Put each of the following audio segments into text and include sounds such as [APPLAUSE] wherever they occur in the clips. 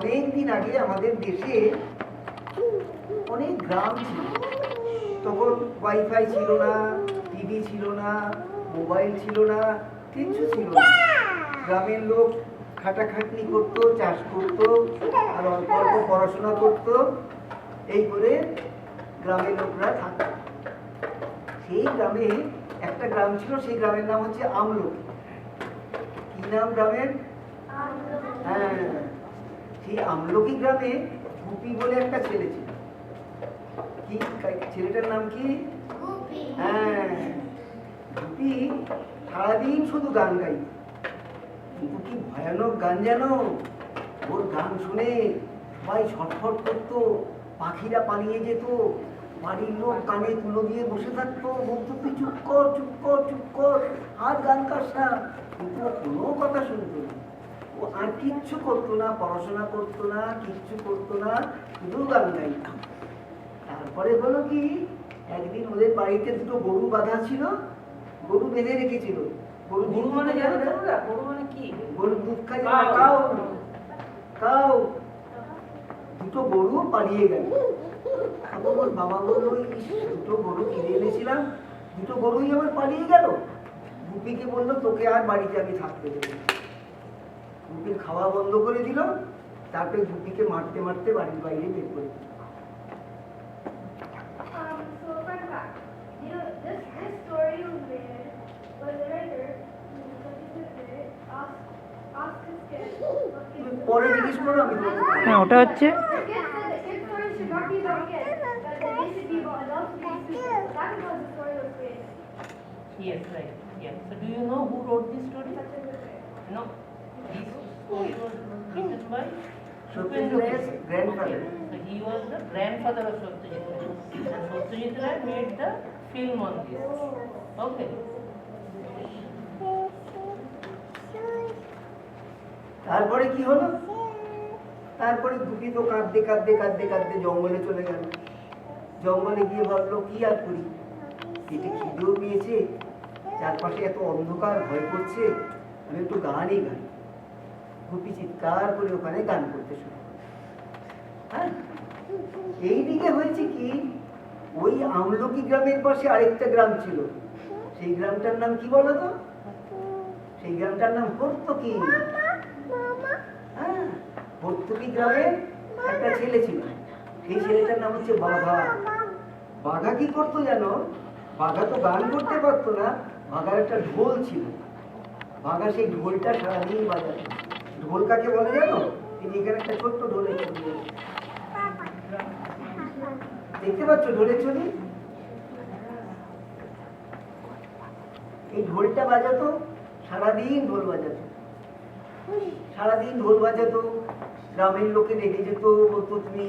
অনেক দিন আগে আমাদের দেশে অনেক গ্রাম ছিল। তখন ওয়াইফাই ছিল না টিভি ছিল না মোবাইল ছিল না কিছু ছিল না। গ্রামের লোক খাটাখাটনি করতো চাষ করতো আর অল্প অল্প পড়াশোনা করতো এই করে গ্রামের লোকরা থাকতো। সেই গ্রামে একটা গ্রাম ছিল সেই গ্রামের নাম হচ্ছে আমলকি। কি নাম গ্রামের? হ্যাঁ। সেই আমলকি গ্রামে গুপি বলে একটা ছেলে ছিল। কি? ছেলেটার নাম কি? হ্যাঁ। গুপি সারাদিন শুধু গান গাই কিন্তু কি ভয়ানক গান জানো? ওর গান শুনে সবাই ছটফট করতো পাখিরা পালিয়ে যেত বাড়ির লোক কানে তুলো দিয়ে বসে থাকতো বলতো তুই চুপ কর চুপ কর চুপ কর আর গান না। কিন্তু কোনো কথা শুনতো না। ও আর কিচ্ছু করতো না পড়াশোনা করতো না কিচ্ছু করতো না শুধু গান তারপরে হলো কি একদিন ওদের বাড়িতে দুটো গরু বাঁধা ছিল গরু বেঁধে রেখেছিল। গরু গরু মানে জানো গরু মানে কি? গরু দুধ খাই দুটো গরু পালিয়ে গেল। ওর বাবা বলল "ইস, দুটো গরু কিনে এনেছিলাম। দুটো গরুই আমার পালিয়ে গেল? গুপিকে বলল তোকে আর বাড়িতে আমি থাকতে দেবো না।" গুপির খাওয়া বন্ধ করে দিল তারপরে গুপিকে মারতে মারতে বাড়ির বাইরে বের করে দিল Um, পরে জিজ্ঞেস করো আমি হ্যাঁ ওটা হচ্ছে yes right yeah so do you know who wrote this story no was written by Ray's grandfather. So he was the grandfather of Satyajit Ray. And Satyajit Ray made the film on this. Okay. তারপরে কি হলো তারপরে দুটি তো কাঁদতে কাঁদতে কাঁদতে কাঁদতে জঙ্গলে চলে গেল জঙ্গলে গিয়ে ভাবলো কি আর করি পেটে খিদেও পেয়েছে চারপাশে এত অন্ধকার ভয় করছে আমি একটু গানই গাই গুপি চিৎকার করে ওখানে গান করতে শুরু। হ্যাঁ? এইদিকে হয়েছে কি, ওই আমলকি গ্রামের পাশে আরেকটা গ্রাম ছিল। সেই গ্রামটার নাম কি বলো তো? সেই গ্রামটার নাম হর্তকি হ্যাঁ ভর্তুকি গ্রামে একটা ছেলে ছিল। সেই ছেলেটার নাম হচ্ছে বাঘা। বাঘা কি করতো জানো? বাঘা তো গান করতে পারতো না, বাঘার একটা ঢোল ছিল। বাঘা সেই ঢোলটা সারাদিন বাজাতো। ঢোল কাকে বলে জানো? তিনি এখানে একটা ছোট্ট ঢোলের ছবি দেখতে পাচ্ছ ঢোলের ছবি? এই ঢোলটা বাজাতো, সারাদিন ঢোল বাজাতো। সারাদিন ঢোল বাজাতো। গ্রামের লোকে রেগে যেত, বলতো, তুমি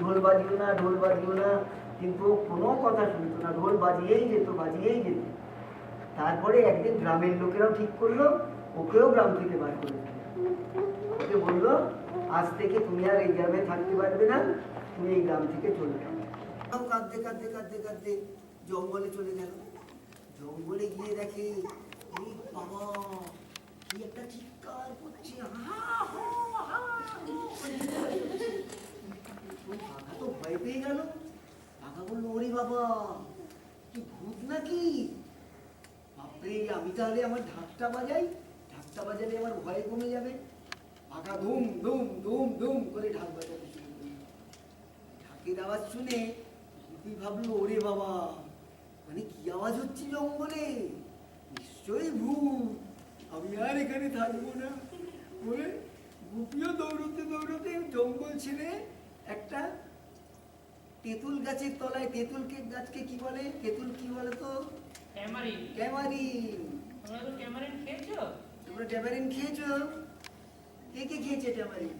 ঢোল বাজিও না, ঢোল বাজিও না। কিন্তু কোনো কথা শুনতো না। ঢোল বাজিয়েই যেত বাজিয়েই যেত। তারপরে একদিন গ্রামের লোকেরাও ঠিক করল, ওকেও গ্রাম থেকে বার করে ওকে আজ থেকে তুমি আর এই গ্রামে থাকতে পারবে না, তুমি এই গ্রাম থেকে চলে কাঁদতে কাঁদতে কাঁদতে কাঁদতে জঙ্গলে চলে গেল। জঙ্গলে গিয়ে দেখে একটা চিৎকার করছে তো ভয় পেয়ে গেল। বাঘা বলল, ওরে বাবা, কি ভূত নাকি? বাপরে, আমি তাহলে আমার ঢাকটা বাজাই ঢাকটা বাজালে আমার ভয় কমে যাবে। বাঘা ধুম ধুম ধুম ধুম করে ঢাক বাজাতে শুরু করল ঢাকের আওয়াজ শুনে গুপি ভাবলো ওরে বাবা মানে কি আওয়াজ হচ্ছে জঙ্গলে? নিশ্চয়ই ভূত। আমি আর এখানে থাকব না। বলে গুপিও দৌড়তে দৌড়তে জঙ্গল ছেড়ে একটা তেঁতুল গাছের তলায় তেঁতুল গাছকে কি বলে? তেঁতুল কি বলে তো Tamarind. ক্যামারিন তোমরা তো tamarind খেয়েছো? তোমরা ট্যামারিন খেয়েছো? কে কে খেয়েছে ট্যামারিন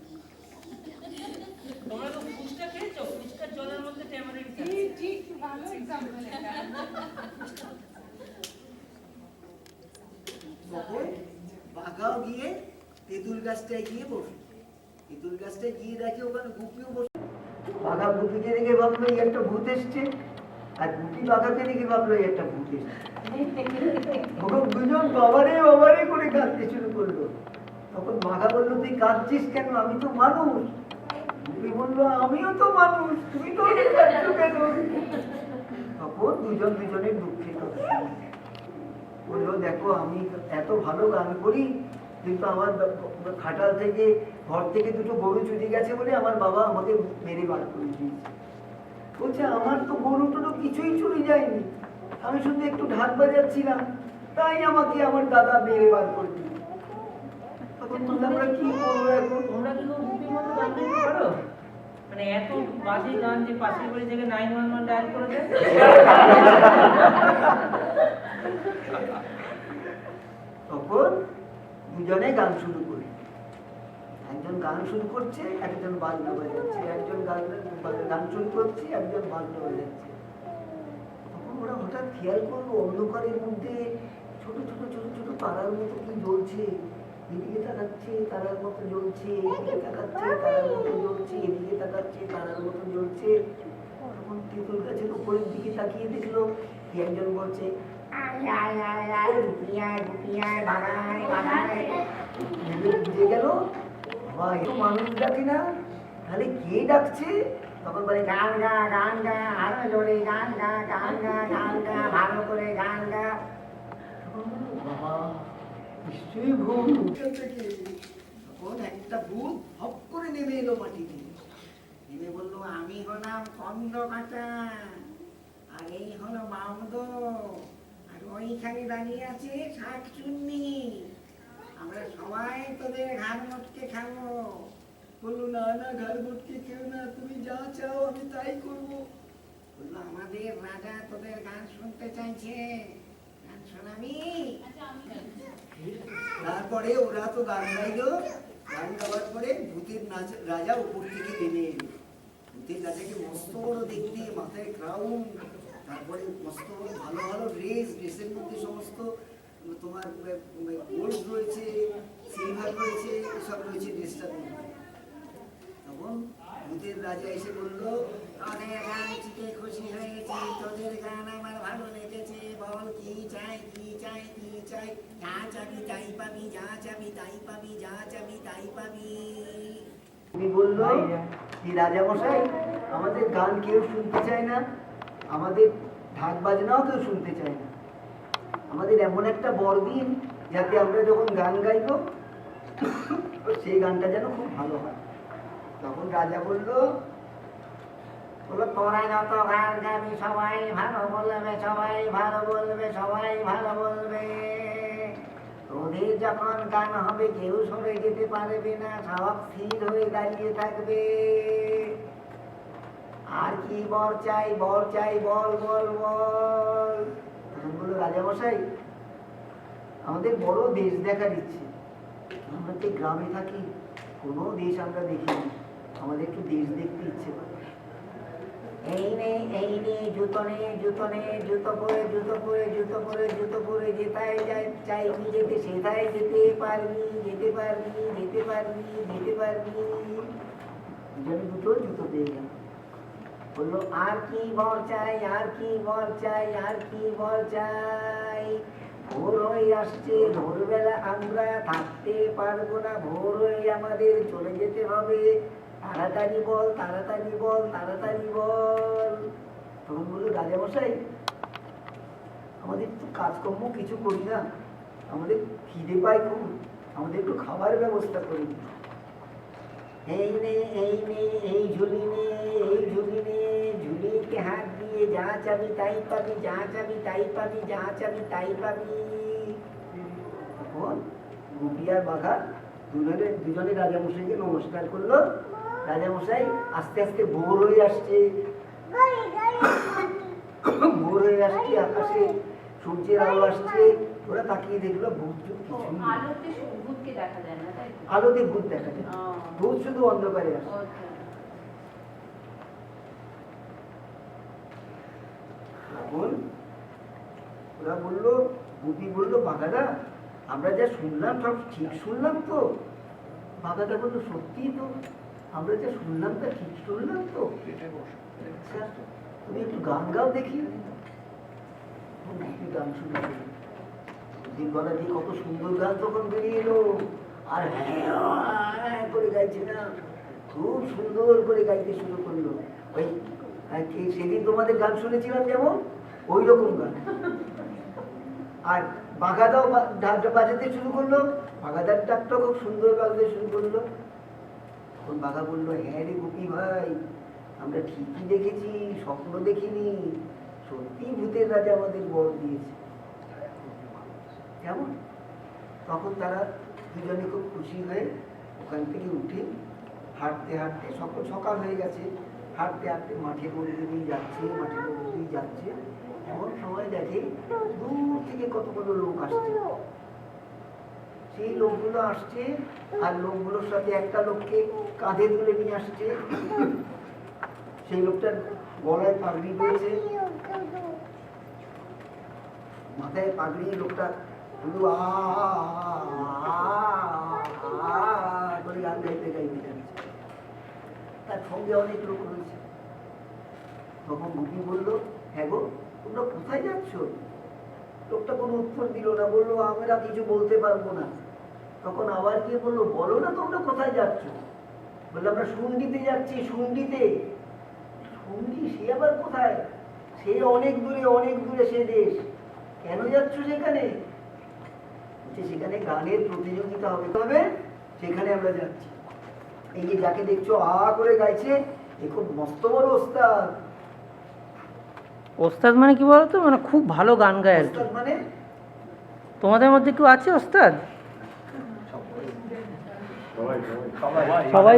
তোমরা তো ফুচকা খেয়েছো? ফুচকার জলের মধ্যে tamarind থাকে। তখন বাঘাও গিয়ে তেঁতুল গাছটায় গিয়ে বসে তেঁতুল গাছটায় গিয়ে দেখে ওখানে গুপিও বসে বাঘা গুপিকে দেখে ভাবলো এই একটা ভূত এসছে। আর গুপি বাঘাকে দেখে ভাবলো একটা ভূত [LAUGHS] ওরা দুজন বাবারে বাবারে করে কাঁদতে শুরু করল। তখন বাঘা বলল তুই কাঁদছিস কেন? আমি তো মানুষ। বুবি বলল আমিও তো মানুষ তুমি তো কাঁদছো কেন? তখন দুজন দুজনের দুঃখের কথা বলল দেখো আমি এত ভালো গান করি কিন্তু আমার খাটাল থেকে ঘর থেকে দুটো গরু চুরি গেছে বলে আমার বাবা আমাকে মেরে বার করে দিয়েছে। বলছে আমার তো গরু টরু কিছুই চুরি যায়নি। আমি শুধু একটু ঢাক বাজাচ্ছিলাম। তাই আমাকে আমার দাদা মেরে বার করে দিল। তখন আমরা কি করব এখন? তোমরা কি গুপির গান গাইতে পারো? মানে এত বাজে গান যে পাশের বাড়ি থেকে নাইন ওয়ান ওয়ান ডায়াল করে দেয়? তখন দুজনে গান শুরু করি। একজন গান শুরু করছে, একজন বাজনা বাজাচ্ছে একজন গান গান শুরু করছে, একজন বাজনা বাজাচ্ছে তখন ওরা হঠাৎ খেয়াল করল, অন্ধকারের মধ্যে ছোট ছোট ছোট ছোট মতো কি জ্বলছে। এদিকে তাকাচ্ছে, তারার মতো জ্বলছে। এদিকে তাকাচ্ছে, তারার মতো জ্বলছে। এদিকে তাকাচ্ছে, তারার মতো জ্বলছে। তখন তেঁতুল গাছের উপরের দিকে তাকিয়ে দেখল একজন বলছে গেল মানুষ না। তাহলে কে ডাকছে? তখন বলে, গান গা গান গা, আরও জোরে গান গা গান গা গান গা, ভালো করে গান গা। ভুল তখন একটা করে নেমে এলো মাটিতে। বলল, আমি হলাম কন্দ কাটা আর এই হলো মামদ। আর ওইখানে দাঁড়িয়ে আছে শাক চুন্নি আমরা সবাই তোদের ঘাড় মটকে খাব। বলল না না ঘাড় মটকে খেও না তুমি যা চাও আমি তাই করব। বলল আমাদের রাজা তোদের গান শুনতে চাইছে। গান শোনাবি? তারপরে ওরা তো গান গাইলো। গান গাওয়ার পরে ভূতের নাচ রাজা উপর থেকে নেমে এলো। ভূতের রাজাকে মস্ত বড় দেখতে মাথায় ক্রাউন তারপরে মস্ত বড় ভালো ভালো ড্রেস ড্রেসের মধ্যে সমস্ত তোমার গোল্ড রয়েছে সিলভার রয়েছে, এসব রয়েছে ড্রেসটার তখন ভূতের রাজা এসে বলল গান খুশি তোদের গান আমার ভালো লেগেছে, বল কি চাই কি চাই কি চাই? যা চাবি তাই পাবি, যা চাবি তাই পাবি, যা চাবি তাই পাবি। তুমি বলল কি রাজা মশাই আমাদের গান কেউ শুনতে চায় না, আমাদের ঢাক বাজনাও কেউ শুনতে চায় না। আমাদের এমন একটা বড়দিন যাতে আমরা যখন গান গাইবো, সেই গানটা যেন খুব ভালো হয়। তখন রাজা বলল, বলল তোরা যত গান গাবি, সবাই ভালো বলবে, সবাই ভালো বলবে, সবাই ভালো বলবে। তোদের যখন গান হবে, কেউ সরে যেতে পারবে না, সব স্থির হয়ে দাঁড়িয়ে থাকবে। আর কি বর চাই বর চাই, বল বল বল। তখন বলল, রাজামশাই, আমাদের বড় দেশ দেখা দিচ্ছে। আমরা তো গ্রামে থাকি, কোনো দেশ আমরা দেখিনি। আমাদের একটু দেশ দেখতে ইচ্ছে করে। এই নে এই নে, জুতো নে জুতো নে, জুতো পরে জুতো পরে জুতো পরে জুতো পরে যেতায় যাই, চাইবি যেতে সেটাই যেতে পারবি যেতে পারবি যেতে পারবি যেতে পারবি। দুটো জুতো পেয়ে গেল। বলল, আর কি বর চাই, আর কি বর চাই, আর কি বর চাই? ভোর হয়ে আসছে, ভোরবেলা আমরা থাকতে পারব না, ভোর হয়ে আমাদের চলে যেতে হবে। তাড়াতাড়ি বল তাড়াতাড়ি বল তাড়াতাড়ি বল। তখন বলল রাজামশাই আমাদের তো কাজকর্ম কিছু করি না। আমাদের খিদে পায় খুব। আমাদের একটু খাবার ব্যবস্থা করি এই নে এই নে, এই এই হাত দিয়ে যা চাবি তাই পাবি, যা চাবি তাই পাবি, যা চাবি তাই পাবি। তখন দুজনে দুজনে রাজামশাইকে নমস্কার করল। রাজামশাই আস্তে আস্তে ভোর হয়ে আসছে। ভোর হয়ে আসছে, আকাশে সূর্যের আলো আসছে। ওরা তাকিয়ে দেখল ভূত। আলোতে ভূতকে দেখা যায় না আলোতে ভূত দেখা যায়। ভূত শুধু অন্ধকারে আসে। ওরা বলল গুপি বলল বাঘাদা আমরা যা শুনলাম সব ঠিক শুনলাম তো। বাঘাদা বলল সত্যি তো আমরা যা শুনলাম তা ঠিক শুনলাম তো। আচ্ছা তুমি একটু গান গাও দেখি। গান শুনে দিনবেলা দিয়ে কত সুন্দর গান তখন বেরিয়ে এলো। আর হ্যাঁ করে গাইছে না। খুব সুন্দর করে গাইতে শুরু করল। ওই সেদিন তোমাদের গান শুনেছিলাম যেমন? ওই রকম গান। আর বাঘাদাও বাজাতে শুরু করল। বাঘাদার ডাকটা খুব সুন্দর বাজাতে শুরু করল। তখন বাঘা বলল হ্যাঁ রে গোপী ভাই, আমরা ঠিকই দেখেছি, স্বপ্ন দেখিনি। সত্যি ভূতের রাজা আমাদের বর দিয়েছে। কেমন? তখন তারা দুজনে খুব খুশি হয়ে ওখান থেকে উঠে হাঁটতে হাঁটতে সকল সকাল হয়ে গেছে। হাঁটতে হাঁটতে মাঠের মধ্যে দিয়ে যাচ্ছে মাঠের মধ্যে দিয়ে যাচ্ছে। এমন সময় দেখে দূর থেকে কতগুলো লোক আসছে। সেই লোকগুলো আসছে আর লোকগুলোর সাথে একটা লোককে কাঁধে তুলে নিয়ে আসছে। সেই লোকটার গলায় পাগড়ি রয়েছে মাথায় পাগড়ি, লোকটা করে গান গাইতে গাইতে যাচ্ছে তার সঙ্গে অনেক লোক রয়েছে। তখন গুপি বলল হ্যাঁ গো, তোমরা কোথায় যাচ্ছ? লোকটা কোনো উত্তর দিল না, বলল, আমরা কিছু বলতে পারব না। তখন আবার গিয়ে বলল, বলো না তোমরা কোথায় যাচ্ছ? বলল, আমরা সুন্ডিতে যাচ্ছি সুন্ডিতে সুন্ডি সে আবার কোথায়? সে অনেক দূরে অনেক দূরে সে দেশ। কেন যাচ্ছ সেখানে? বলছে সেখানে গানের প্রতিযোগিতা হবে। তবে সেখানে আমরা যাচ্ছি। এই যে যাকে দেখছ আ করে গাইছে এ খুব মস্ত বড় ওস্তাদ। ওস্তাদ মানে কি বলতো? মানে খুব ভালো গান গায় আর ওস্তাদ মানে? তোমাদের মধ্যে কেউ আছে ওস্তাদ? সবাই সবাই। সবাই।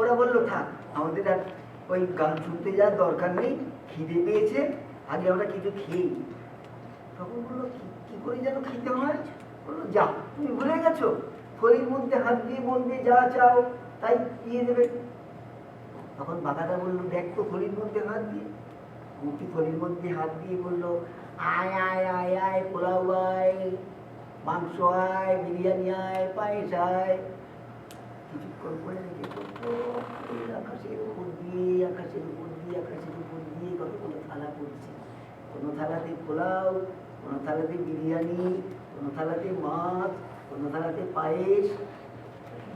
ওরা বলল থাক আমাদের আর ওই গান শুনতে যাওয়ার দরকার নেই খিদে পেয়েছে আগে আমরা কিছু খেয়ে। তখন বলল, "কি- করে যেন খেতে হয়? বলল, যা, তুমি ভুলে গেছো। থলির মধ্যে হাত দিয়ে বলবে যা চাও, তাই দিয়ে দেবে। তখন বাঘাটা বলল, দেখ তো থলির মধ্যে হাত দিয়ে। গুপি থলির মধ্যে হাত দিয়ে বলল, আয় আয় আয় আয়, পোলাও আয়, মাংস আয়, বিরিয়ানি আয়, পায়েস আয়। কিছুক্ষণ পরে আকাশের উপর দিয়ে, আকাশের উপর দিয়ে, আকাশের উপর দিয়ে কতগুলো থালা পড়ছে। কোনো থালাতে পোলাও কোনো থালাতে বিরিয়ানি কোনো থালাতে মাছ কোনো থালাতে পায়েস।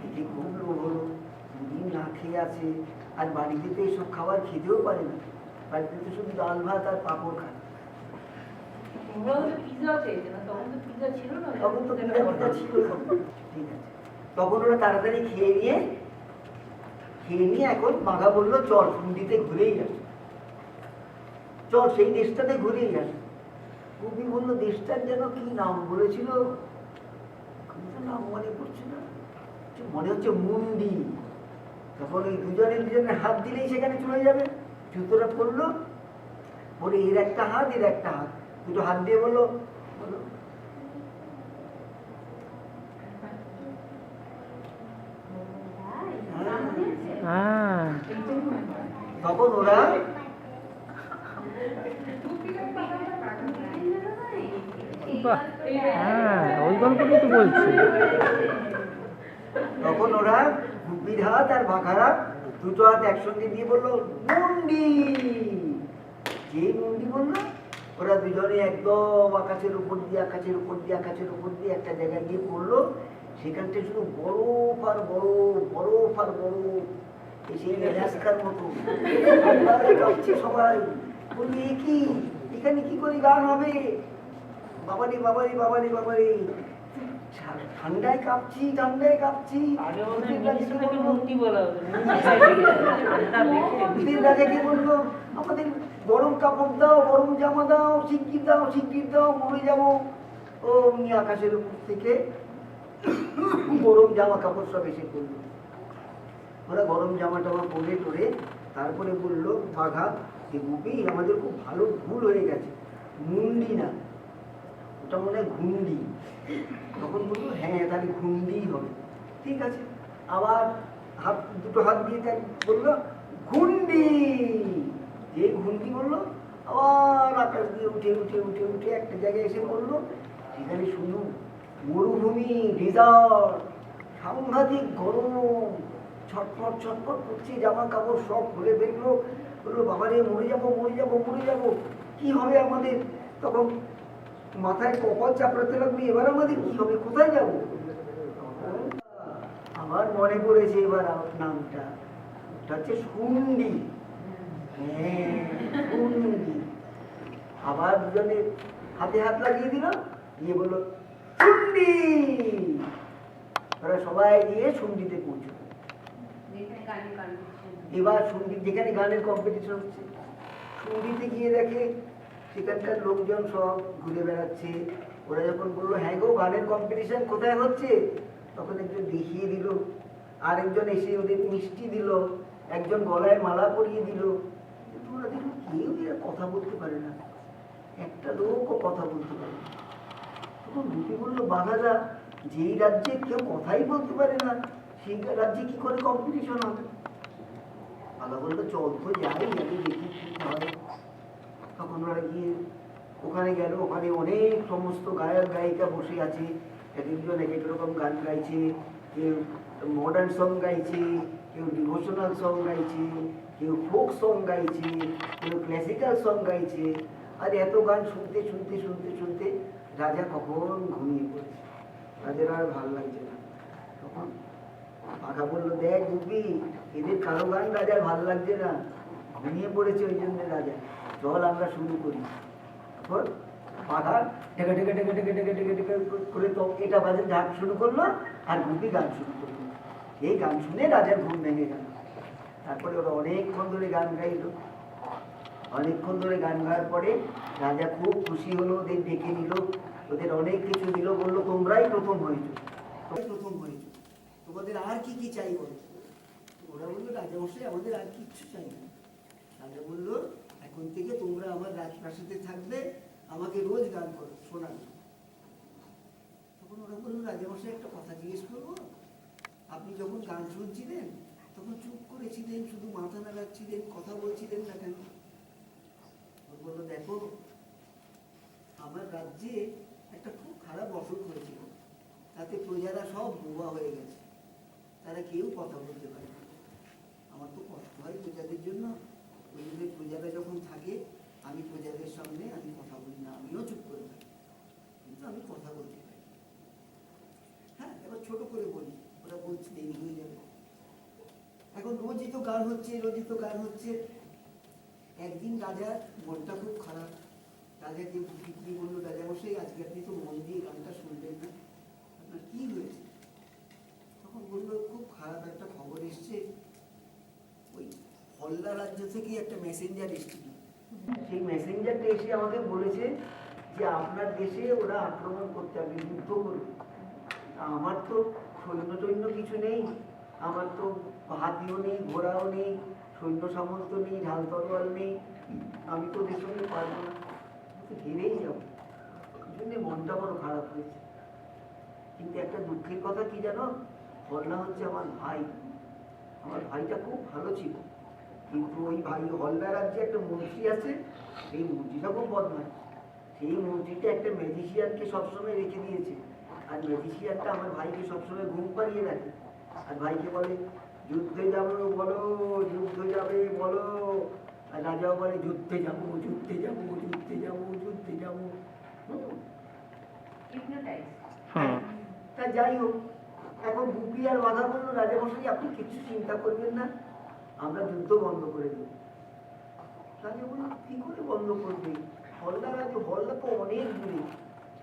দেখে খুব লোভ হলো দুদিন না খেয়ে আছে। আর বাড়িতে তো এইসব খাবার খেতেও পারে না। বাড়িতে তো শুধু ডাল ভাত আর পাঁপড় খায়। তখন ওরা তাড়াতাড়ি খেয়ে নিয়ে খেয়ে নিয়ে এখন বাঘা বলল চল হুন্ডিতে ঘুরেই আসি চল সেই দেশটাতে ঘুরেই আসি কবি বলল দেশটার যেন কি নাম? বলেছিল নাম মনে পড়ছে না। মনে হচ্ছে মুন্ডি। তখন ওই দুজনে দুজনের হাত দিলেই সেখানে চলে যাবে। জুতোটা পড়ল বলে এর একটা হাত এর একটা হাত। দুটো হাত দিয়ে বলল বলল হ্যাঁ। তখন ওরা বাহ। হ্যাঁ ওই গল্পটাই তো বলছি। তখন ওরা গুপির হাত আর বাঘারা দুটো হাত একসঙ্গে দিয়ে বলল, মুন্ডি! যে মুন্ডি বলল, ওরা দুজনে একদম আকাশের উপর দিয়ে, আকাশের উপর দিয়ে, আকাশের উপর দিয়ে একটা জায়গায় গিয়ে পড়ল। সেখানটা শুধু বরফ আর বরফ বরফ আর বরফ। সেই ম্যালাস্কার মতো। সবাই বললি কি? এখানে কি করে গান হবে? বাবারি বাবারি বাবারি বাবারি। ঠান্ডায় কাঁপছি ঠান্ডায় কাঁপছি। কি বলল? আমাদের গরম কাপড় দাও গরম জামা দাও শিগগির দাও শিগগির দাও মরে যাব। ও উনি আকাশের উপর থেকে গরম জামা কাপড় সব এসে করল ওরা গরম জামা টামা পরে টরে তারপরে বলল বাঘা যে গুপি আমাদের খুব ভালো ভুল হয়ে গেছে। মুন্ডি না। ওটা মনে ঘুন্ডি তখন বলল হ্যাঁ তাহলে ঘুন্ডিই হবে। ঠিক আছে। আবার হাত, দুটো হাত দিয়ে তাই বলল ঘুন্ডি যে ঘুন্ডি বলল, আবার আকাশ দিয়ে উঠে উঠে উঠে উঠে একটা জায়গায় এসে পড়ল সেখানে শুধু মরুভূমি ডেজার্ট সাংঘাতিক গরম, ছটফট ছটফট করছে জামা কাপড় সব খুলে বেরলো বলল, বাবারে, মরে যাব মরে যাব মরে যাব। কি হবে আমাদের? তখন মাথায় কপাল চাপড়াতে লাগবে এবার আমাদের কি হবে? কোথায় যাব? আমার মনে পড়েছে এবার আমার নামটা। ওটা হচ্ছে সুন্ডি। হ্যাঁ সুন্ডি। আবার দুজনে হাতে হাত লাগিয়ে দিল দিয়ে বলল সুন্ডি! ওরা সবাই গিয়ে সুন্ডিতে পৌঁছলো। এবার সংগীত যেখানে গানের কম্পিটিশন হচ্ছে সঙ্গীতে গিয়ে দেখে সেখানকার লোকজন সব ঘুরে বেড়াচ্ছে। ওরা যখন বলল হ্যাঁ গো, গানের কম্পিটিশন কোথায় হচ্ছে? তখন একজন দেখিয়ে দিল। আরেকজন এসে ওদের মিষ্টি দিল। একজন গলায় মালা পরিয়ে দিল। কিন্তু ওরা দেখল কেউ এর কথা বলতে পারে না। একটা লোকও কথা বলতে পারে না। তখন রুটি বলল বাঘাদা যেই রাজ্যে কেউ কথাই বলতে পারে না, সেই রাজ্যে কি করে কম্পিটিশন হবে? বাবা বলল, চল তো যাই দেখি কি হয়। তখন ওরা গিয়ে ওখানে গেল, ওখানে অনেক সমস্ত গায়ক, গায়িকা বসে আছে। এক একজন এক এক রকম গান গাইছে, কেউ মডার্ন সং গাইছে, কেউ ডিভোশনাল সং গাইছে, কেউ ফোক সং গাইছে, কেউ ক্লাসিক্যাল সং গাইছে। আর এত গান শুনতে শুনতে শুনতে শুনতে রাজা কখন ঘুমিয়ে পড়েছে। রাজার আর ভালো লাগছে না। তখন পাখা বলল, দেখ গুপি এদের কারও গান রাজার ভালো লাগছে না। ঘুমিয়ে পড়েছে ওই জন্য রাজা। চল আমরা শুরু করি। তারপর পাখা টেকে টেকে টেকে টেকে টেকে টেকে টেকে করে তো এটা বাজে ঢাক শুরু করল আর গুপি গান শুরু করল। এই গান শুনে রাজার ঘুম ভেঙে গেল। তারপরে ওরা অনেকক্ষণ ধরে গান গাইলো। অনেকক্ষণ ধরে গান গাওয়ার পরে রাজা খুব খুশি হলো, ওদের ডেকে নিল, ওদের অনেক কিছু দিল, বলল, তোমরাই প্রথম হয়েছো, তোমরাই প্রথম হয়েছো। তোমাদের আর কি কি চাই বলো? ওরা বলল রাজা মশাই আমাদের আর কিচ্ছু চাই না। রাজা বলল এখন থেকে তোমরা আমার রাজপ্রাসাদে থাকবে আমাকে রোজ গান করো, শোনাবে। তখন ওরা বলল রাজা মশাই একটা কথা জিজ্ঞেস করব? আপনি যখন গান শুনছিলেন, তখন চুপ করেছিলেন, শুধু মাথা নাড়াচ্ছিলেন, কথা বলছিলেন না কেন? বলল, দেখো, আমার রাজ্যে একটা খুব খারাপ অসুখ হয়েছিল। তাতে প্রজারা সব বোবা হয়ে গেছে। তারা কেউ কথা বলতে পারে না। আমার তো কষ্ট হয় প্রজাদের জন্য। জন্য প্রজারা যখন থাকে, আমি প্রজাদের সামনে আমি কথা বলি না, আমিও চুপ করে থাকি। কিন্তু আমি কথা বলতে পারি। হ্যাঁ এবার ছোট করে বলি, ওরা বলছে দেরি হয়ে যাবে। এখন রোজই তো গান হচ্ছে রোজই তো গান হচ্ছে। একদিন রাজার মনটা খুব খারাপ। রাজাকে বিক্রি বলল রাজা মশাই আজকে আপনি তো মন দিয়ে গানটা শুনলেন না আপনার কি হয়েছে তখন বলল খুব খারাপ একটা খবর এসছে ওই হল্লা রাজ্য থেকে একটা মেসেঞ্জার এসেছিল। সেই মেসেঞ্জারটা এসে আমাকে বলেছে যে, আপনার দেশে ওরা আক্রমণ করতে হবে, যুদ্ধ করবে আমার তো সৈন্য টৈন্য কিছু নেই, আমার তো হাতিও নেই, ঘোড়াও নেই, সৈন্য সামন্ত নেই, ঢাল তরোয়াল নেই, আমি তো ওদের সঙ্গে পারব না। তো হেরেই যাব। এই জন্যে মনটা বড় খারাপ হয়েছে। কিন্তু একটা দুঃখের কথা কি জানো? হল্লা হচ্ছে আমার ভাই। আমার ভাইটা খুব ভালো ছিল। কিন্তু ওই ভাই হল্লা রাজ্যে একটা মন্ত্রী আছে সেই মন্ত্রীটা খুব বদমাস সেই মন্ত্রীটা একটা ম্যাজিশিয়ানকে সবসময় রেখে দিয়েছে। আর ম্যাজিশিয়ানটা আমার ভাইকে সবসময় ঘুম পাড়িয়ে রাখে। আর ভাইকে বলে যুদ্ধে যাব বলো যুদ্ধে যাবে বলো। আর রাজাও বলে যুদ্ধে যাব যুদ্ধে যাব যুদ্ধে যাব যুদ্ধে যাব। হুম। হিপনোটাইজ তা যাই হোক এখন গুপি আর বাধা বলল রাজামশাই আপনি কিছু চিন্তা করবেন না। আমরা যুদ্ধ বন্ধ করে দেব রাজা বলল কি করে বন্ধ করবে? হল্লা রাজ্য হল্লা তো অনেক দূরে।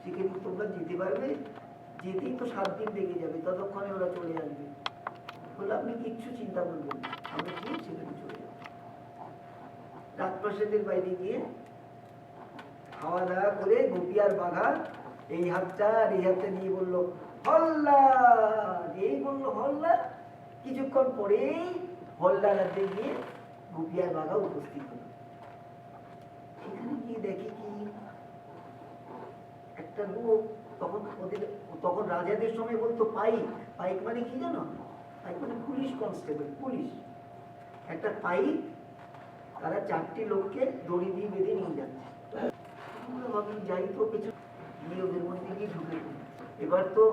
সেখানে তোমরা যেতে পারবে, যেতেই তো সাত দিন লেগে যাবে, ততক্ষণে ওরা চলে আসবে। বলল আপনি কিচ্ছু চিন্তা করবেন আমরা গিয়ে সেখানে চলে যাব। রাজপ্রাসাদের বাইরে গিয়ে খাওয়া দাওয়া করে গোপী আর বাঘা এই হাতটা আর এই হাতটা নিয়ে বলল হল্লা এই বলল হল্লা কিছুক্ষণ পরেই হল্লা রাতে গিয়ে গোপী আর বাঘা উপস্থিত হলো। এখানে গিয়ে দেখি কি? একটা লোক তখন ওদের, তখন রাজাদের সময় বলতো, পাইক পাইক মানে কি জানো? পাইক মানে পুলিশ কনস্টেবল, পুলিশ। একটা পাইক, তারা চারটি লোককে দড়ি দিয়ে বেঁধে নিয়ে যাচ্ছে। ভাবলাম, যাই তো পেছনে গিয়ে ওদের মধ্যে গিয়ে ঢুকে। এবার তো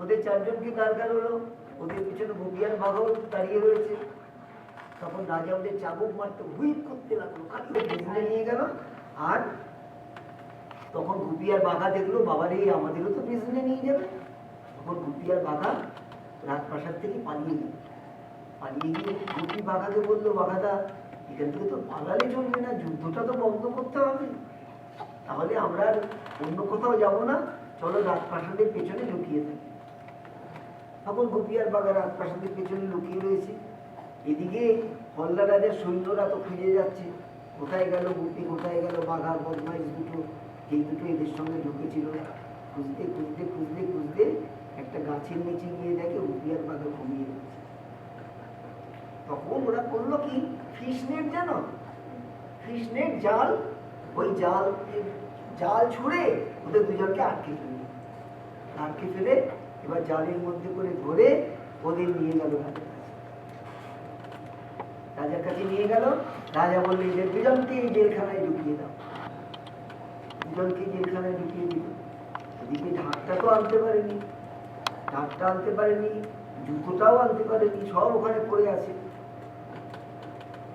ওদের চারজনকে দরকার হলো? ওদের পিছনে ভুবিয়ার বাঘাও দাঁড়িয়ে রয়েছে। তখন রাজা ওদের চাবুক মারতে হুইপ করতে লাগল কাটিয়ে নিয়ে গেল। আর তখন গুপি আর বাঘা দেখল বাবারে আমাদেরও তো পিছনে নিয়ে যাবে। তখন গুপি আর বাঘা রাজপ্রাসাদ থেকে পালিয়ে গেল। পালিয়ে গিয়ে গুপি বাঘাকে বলল বাঘাদা এখান থেকে তো পালালে চলবে না যুদ্ধটা তো বন্ধ করতে হবে। তাহলে আমরা আর অন্য কোথাও যাব না চলো রাজপ্রাসাদের পেছনে লুকিয়ে থাকি। তখন গুপি আর বাঘা রাজপ্রাসাদের পেছনে লুকিয়ে রয়েছে। এদিকে হল্লা রাজার সৈন্যরা তো খুঁজে যাচ্ছে। কোথায় গেল গুপি কোথায় গেল বাঘা, বদমাইশ দুটো? এই দুটো এদের সঙ্গে ঢুকেছিল। খুঁজতে খুঁজতে খুঁজতে খুঁজতে একটা গাছের নিচে গিয়ে দেখে গুপি আর বাঘা ঘুমিয়ে রয়েছে তখন ওরা করল কি ফিশ নেট জানো? ফিশ নেট জাল? ওই জাল জাল ছুঁড়ে ওদের দুজনকে আটকে ফেলল আটকে ফেলে এবার জালের মধ্যে করে ধরে ওদের নিয়ে গেল কাছে রাজার কাছে নিয়ে গেল। রাজা বললেন, যে দুজনকে এই জেলখানায় ঢুকিয়ে দাও। দুজনকে জেলখানায় ঢুকিয়ে দিল। এদিকে ঢাকটা তো আনতে পারেনি, ঢাকটা আনতে পারেনি, জুতোটাও আনতে পারেনি, সব ওখানে পড়ে আছে।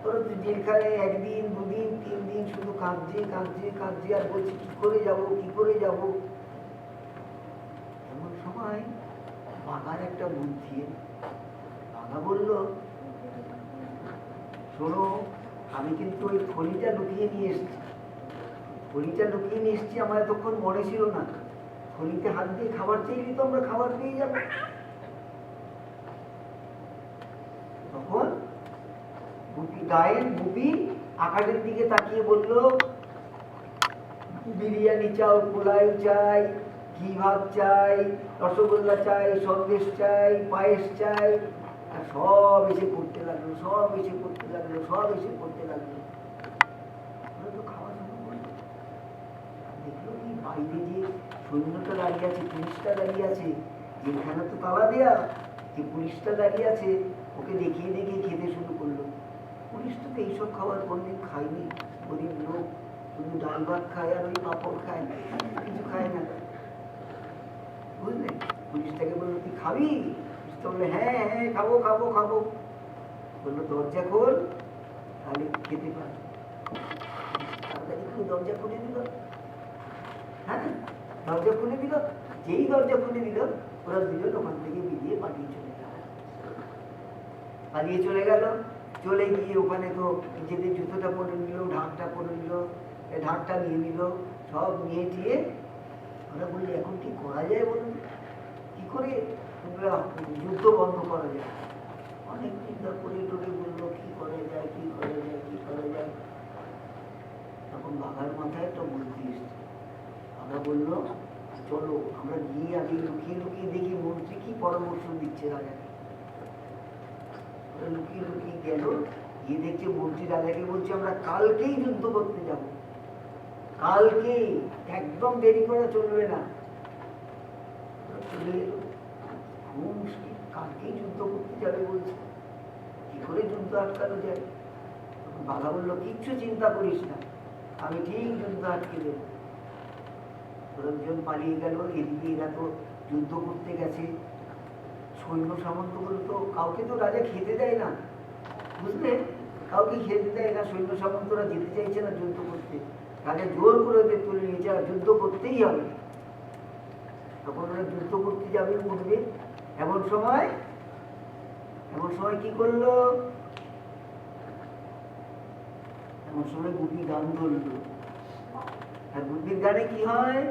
তোরা তো একদিন, দুদিন, তিন দিন শুধু কাঁদছে কাঁদছে কাঁদছে, আর বলছে, কি করে যাব, কি করে যাব? এমন সময় বাঘার একটা বুদ্ধি। বাঘা বলল শোনো, আমি কিন্তু ওই থলিটা লুকিয়ে নিয়ে এসেছি। থলিটা লুকিয়ে নিয়ে এসেছি, আমার এতক্ষণ মনে ছিল না। থলিতে হাত দিয়ে খাবার চাইলে তো আমরা খাবার পেয়ে যাব। তখন গুপি গায়ের গুপি আকাশের দিকে তাকিয়ে বলল, বিরিয়ানি চাও, পোলাও চাই, ঘি ভাত চাই, রসগোল্লা চাই, সন্দেশ চাই, পায়েস চাই সব এসে পড়তে লাগল, সব এসে পড়তে লাগল, সব এসে পড়তে লাগল। তো খাওয়া শুরু করল দেখল বাইরে দাঁড়িয়ে আছে, পুলিশটা দাঁড়িয়ে আছে তো পুলিশটা দাঁড়িয়ে আছে, ওকে দেখিয়ে দেখিয়ে খেতে শুরু করল। তো এইসব খাবার কোনদিন লোক ডাল ভাত খায় আর ওই পাপড় খায়, কিছু খায় না। পুলিশটাকে বলল, তুই খাবি? বলল হ্যাঁ হ্যাঁ খাব খাব খাব। বলল, দরজা খোল, তাহলে খেতে পার দরজা খুলে দিল। হ্যাঁ দরজা খুলে দিল। যেই দরজা খুলে দিল, ওরা দুজন ওখান থেকে বেরিয়ে পালিয়ে চলে গেল। পালিয়ে চলে গেল। চলে গিয়ে ওখানে তো নিজেদের জুতোটা পরে নিল, ঢাকটা পরে নিল ঢাকটা নিয়ে নিল, সব নিয়ে টিয়ে ওরা বললে, এখন কি করা যায় বলুন? কি করে যুদ্ধ বন্ধ করা যায়। অনেক চিন্তা করে টোরে বলল, কি করা যায়, কি করা যায়, কি করা যায়। তখন বাঘার মাথায় একটা বুদ্ধি এসছে। বাঘা বলল, চলো, আমরা গিয়ে আগে লুকিয়ে লুকিয়ে দেখি মন্ত্রী কি পরামর্শ দিচ্ছে রাজাকে। লুকিয়ে লুকিয়ে গেল, গিয়ে দেখছে মন্ত্রী রাজাকে বলছে, আমরা কালকেই যুদ্ধ করতে যাব। কালকেই, একদম দেরি করা চলবে না। চলে এলো। যাবে বলছে। কি করে যুদ্ধ আটকানো যায়? বাঘা বলল, কিচ্ছু চিন্তা করিস না, আমি ঠিক যুদ্ধ আটকে দেবো। দুজন পালিয়ে গেল, এদিকে এরা তো যুদ্ধ করতে গেছে। সৈন্য সামন্তগুলো তো কাউকে তো রাজা খেতে দেয় না, বুঝলে? কাউকে খেতে দেয় না, সৈন্য সামন্তরা যেতে চাইছে না যুদ্ধ করতে। রাজা জোর করে ওদের তুলে নিয়েছে আর যুদ্ধ করতেই হবে। তখন ওরা যুদ্ধ করতে যাবে উঠবে এমন সময় এমন সময় কি করল? এমন সময় গুপি গান ধরলো আর গুপির গানে কি হয়?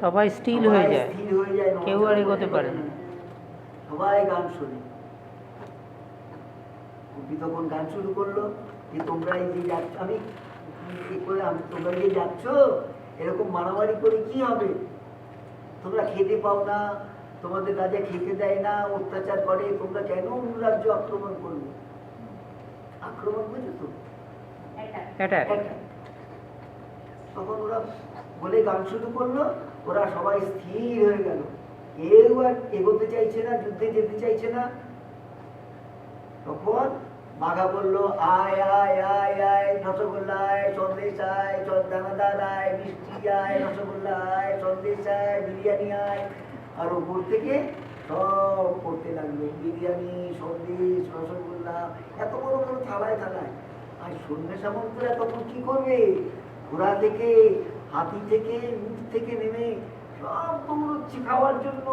সবাই স্টিল হয়ে যায়। কেউ আর এগোতে পারে না। সবাই গান শোনে। গুপি তখন গান শুরু করল যে তোমরা এই যে যাচ্ছ আমি কি করে আমি তোমরা যে যাচ্ছ এরকম মারামারি করে কি হবে? তোমরা খেতে পাও না তোমাদের রাজা খেতে দেয় না অত্যাচার করে তোমরা কেন রাজ্য আক্রমণ করবে আক্রমণ বুঝো তো তখন ওরা বলে গান শুরু করল ওরা সবাই স্থির হয়ে গেল। কেউ আর এগোতে চাইছে না যুদ্ধে যেতে চাইছে না। তখন বাঘা বলল আয় আয় আয় আয় রসগোল্লা আয় সন্দেশ আয় চ- দানাদার আয় মিষ্টি আয় রসগোল্লা আয় সন্দেশ আয় বিরিয়ানি আয় আর ওপর থেকে সব করতে লাগল। বিরিয়ানি, সন্দেশ, রসগোল্লা, এত বড় বড় থালায় থালায়। আর সন্ধ্যে সামন্তরা তখন কি করবে? ঘোড়া থেকে, হাতি থেকে উঠ থেকে নেমে সব দৌড়চ্ছে খাওয়ার জন্য।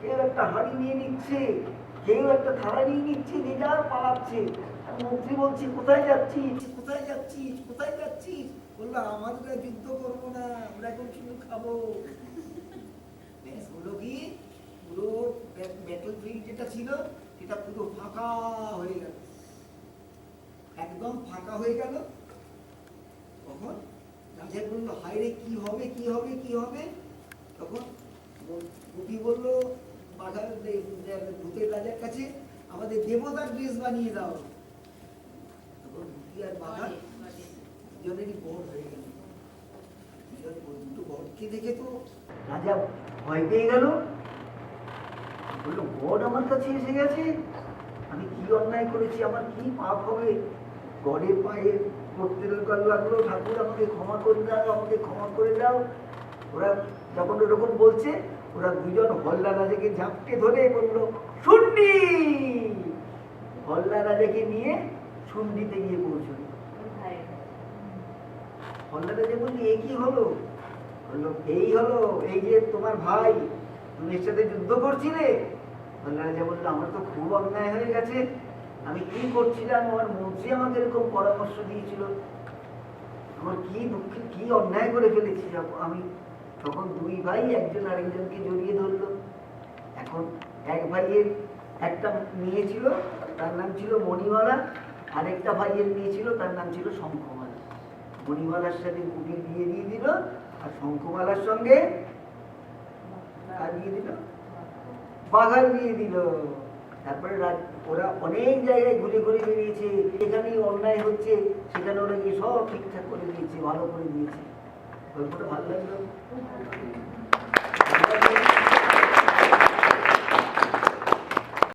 কেউ একটা হাড়ি নিয়ে নিচ্ছে, কেউ একটা থালা নিয়ে নিচ্ছে, যে যার পালাচ্ছে। আর মন্ত্রী বলছে, কোথায় যাচ্ছিস? কোথায় যাচ্ছিস? কোথায় যাচ্ছিস? বলল, আমাদের যুদ্ধ করব না, আমরা এখন শুধু খাব। হলো কি? পুরো ব্যাটল ফিল্ড যেটা ছিল সেটা পুরো ফাঁকা হয়ে গেল। একদম ফাঁকা হয়ে গেল। তখন রাজা বলল হায়রে কি হবে কি হবে কি হবে? তখন গুপি বলল বাঘার ভূতের রাজার কাছে আমাদের দেবতার ড্রেস বানিয়ে দাও। তখন গুপি আর বাঘা দুজনেরই বড় হয়ে গেল। দুজন দুটো বরকে দেখে তো রাজা ভয় পেয়ে গেল। বলল গড আমার কাছে এসে গেছে। আমি কি অন্যায় করেছি? আমার কি পাপ হবে? গডের পায়ে পড়তে লাগল ঠাকুর আমাকে ক্ষমা করে দাও আমাকে ক্ষমা করে দাও। ওরা যখন ওরকম বলছে ওরা দুজন হল্লা রাজাকে ঝাপটে ধরে বলল শুন্ডি হল্লা রাজাকে নিয়ে শুন্ডিতে গিয়ে পৌঁছলো। হল্লা রাজা বললি এ কি হলো? বলল, এই হলো, এই যে তোমার ভাই, তুমি এর সাথে যুদ্ধ করছিলে? হল্লা রাজা বলল, আমার তো খুব অন্যায় হয়ে গেছে। আমি কি করছিলাম? আমার মন্ত্রী আমাকে এরকম পরামর্শ দিয়েছিল। আমার কি দুঃখ, কি অন্যায় করে ফেলেছি? আমি তখন দুই ভাই, একজন আরেকজনকে জড়িয়ে ধরলো। এখন এক ভাইয়ের একটা মেয়ে ছিল, তার নাম ছিল মণিমালা আরেকটা ভাইয়ের মেয়ে ছিল, তার নাম ছিল শঙ্খমালা। মণিমালার সাথে কুটির বিয়ে দিয়ে দিল আর শঙ্খমালার সঙ্গে দিয়ে দিল? বাঘার বিয়ে দিল। তারপরে ওরা অনেক জায়গায় ঘুরে ঘুরে বেরিয়েছে। এখানেই অন্যায় হচ্ছে, সেখানে ওরা গিয়ে সব ঠিকঠাক করে দিয়েছে, ভালো করে দিয়েছে। গল্পটা ভালো লাগল?